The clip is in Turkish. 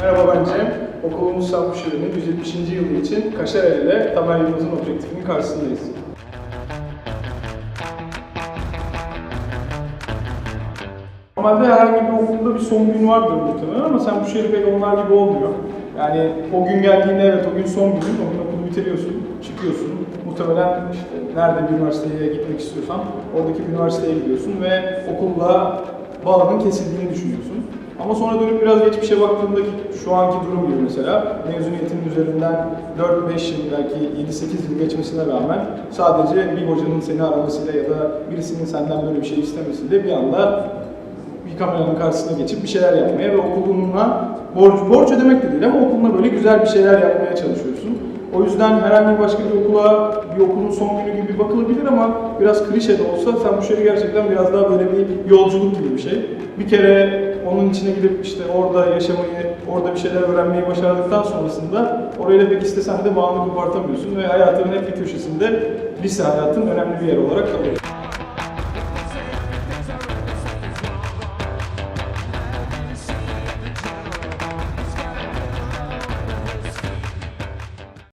Merhaba ben Cem. Okulumuz Sampuşehir'in 170. yılı için Kaşarel ile Tamer Yılmaz'ın objektifinin karşısındayız. Normalde herhangi bir okulda bir son gün vardır muhtemelen ama sen bu şehir pek onlar gibi olmuyor. Yani o gün geldiğinde evet o gün son günün, o gün okulu bitiriyorsun, çıkıyorsun. Muhtemelen işte nerede bir üniversiteye gitmek istiyorsan oradaki bir üniversiteye gidiyorsun ve okulla bağının kesildiğini düşünüyorsun. Ama sonra dönüp biraz geçmişe baktığımdaki şu anki durum gibi mesela mezuniyetinin üzerinden 4-5 yıl belki 7-8 yıl geçmesine rağmen sadece bir hocanın seni aramasıyla ya da birisinin senden böyle bir şey istemesiyle bir anda bir kameranın karşısına geçip bir şeyler yapmaya ve okuluna borç, borç ödemek de değil ama okuluna böyle güzel bir şeyler yapmaya çalışıyorsun. O yüzden herhangi başka bir okula, bir okulun son günü gibi bakılabilir ama biraz klişe de olsa sen bu şeyi gerçekten biraz daha böyle bir yolculuk gibi bir şey. Bir kere onun içine gidip işte orada yaşamayı, orada bir şeyler öğrenmeyi başardıktan sonrasında orayla pek istesen de bağını kopartamıyorsun ve hayatının hep bir köşesinde lise hayatın önemli bir yer olarak kalıyor.